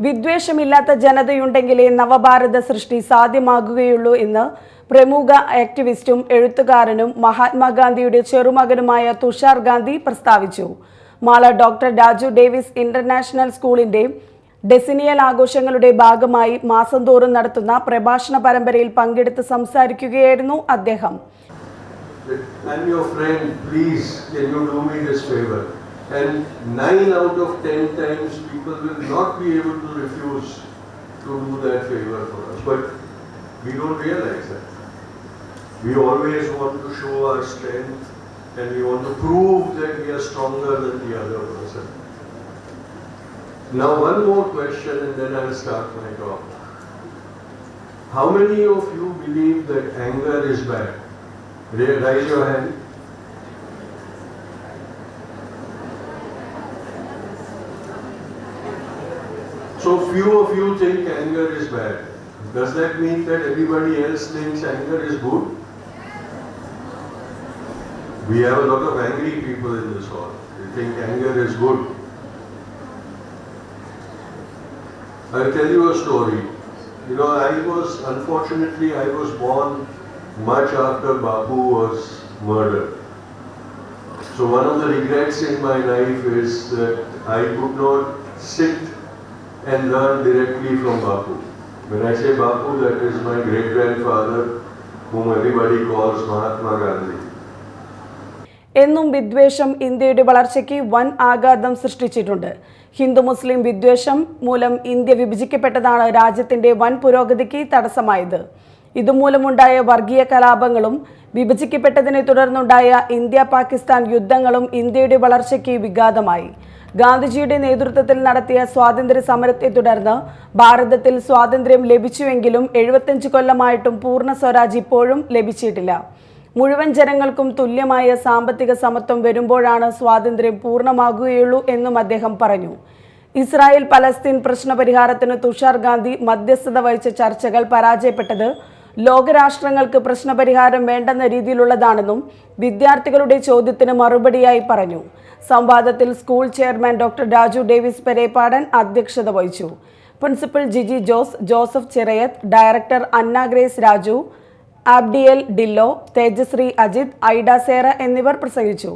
വിദ്വേഷമില്ലാത്ത ജനതയുണ്ടെങ്കിലേ നവഭാരത സൃഷ്ടി സാധ്യമാകുകയുള്ളൂ എന്ന് പ്രമുഖ ആക്ടിവിസ്റ്റും എഴുത്തുകാരനും മഹാത്മാഗാന്ധിയുടെ ചെറുമകനുമായ തുഷാർ ഗാന്ധി പ്രസ്താവിച്ചു Mala doctor Raju Davis international സ്കൂളിന്റെ ഡെസിനിയൽ ആഘോഷങ്ങളുടെ ഭാഗമായി മാസം തോറും നടത്തുന്ന പ്രഭാഷണ പരമ്പരയിൽ പങ്കെടുത്ത് സംസാരിക്കുകയായിരുന്നു അദ്ദേഹം I'm your friend, please, can you do me this favor? And nine out of ten times people will not be able to refuse to do that favor for us. But we don't realize that. We always want to show our strength and we want to prove that we are stronger than the other person. Now, one more question and then I'll start my talk. How many of you believe that anger is bad? Raise your hand. So few of you think anger is bad. Does that mean that everybody else thinks anger is good? We have a lot of angry people in this hall. They think anger is good. I'll tell you a story. You know, I was, unfortunately, I was born much after Babu was murdered. So one of the regrets in my life is that I could not sit and learn directly from Bapu. When I say Bapu, that is my great grandfather, whom everybody calls Mahatma Gandhi. എന്നും വിദ്വേഷം ഇന്ത്യയുടെ വളർച്ചയ്ക്ക് വൻ ആഘാതം സൃഷ്ടിച്ചിട്ടുണ്ട് ഹിന്ദു മുസ്ലിം വിദ്വേഷം മൂലം India വിഭജിക്കപ്പെട്ടതാണ് രാജ്യത്തിന്റെ വൻ പുരോഗതിക്ക് തടസ്സമായത് ഇതുമൂലമുണ്ടായ വർഗീയ കലാപങ്ങളും വിഭജിക്കപ്പെട്ടതിനെ തുടർന്നുണ്ടായ ഇന്ത്യ പാകിസ്ഥാൻ യുദ്ധങ്ങളും ഇന്ത്യയുടെ വളർച്ചയ്ക്ക് വിഘാതമായി ഗാന്ധിജിയുടെ നേതൃത്വത്തിൽ നടത്തിയ സ്വാതന്ത്ര്യ സമരത്തെ തുടർന്ന് ഭാരതത്തിൽ സ്വാതന്ത്ര്യം ലഭിച്ചുവെങ്കിലും എഴുപത്തഞ്ച് കൊല്ലമായിട്ടും പൂർണ സ്വരാജ് ഇപ്പോഴും ലഭിച്ചിട്ടില്ല. മുഴുവൻ ജനങ്ങൾക്കും തുല്യമായ സാമ്പത്തിക സമത്വം വരുമ്പോഴാണ് സ്വാതന്ത്ര്യം പൂർണമാകുകയുള്ളൂ എന്നും അദ്ദേഹം പറഞ്ഞു. ഇസ്രായേൽ പലസ്തീൻ പ്രശ്നപരിഹാരത്തിന് തുഷാർ ഗാന്ധി മധ്യസ്ഥത വഹിച്ച ചർച്ചകൾ പരാജയപ്പെട്ടത് ലോകരാഷ്ട്രങ്ങൾക്ക് പ്രശ്നപരിഹാരം വേണ്ടെന്ന രീതിയിലുള്ളതാണെന്നും വിദ്യാർത്ഥികളുടെ ചോദ്യത്തിന് മറുപടിയായി പറഞ്ഞു. സംവാദത്തിൽ school chairman doctor Raju Davis Perepadan അധ്യക്ഷത വഹിച്ചു. Principal Jiji Jose Joseph Chirayath director അന്ന ഗ്രേസ് രാജു ആബ്ഡിയൽ ഡില്ലോ തേജശ്രീ അജിത് ഐഡ സേറ എന്നിവർ പ്രസംഗിച്ചു.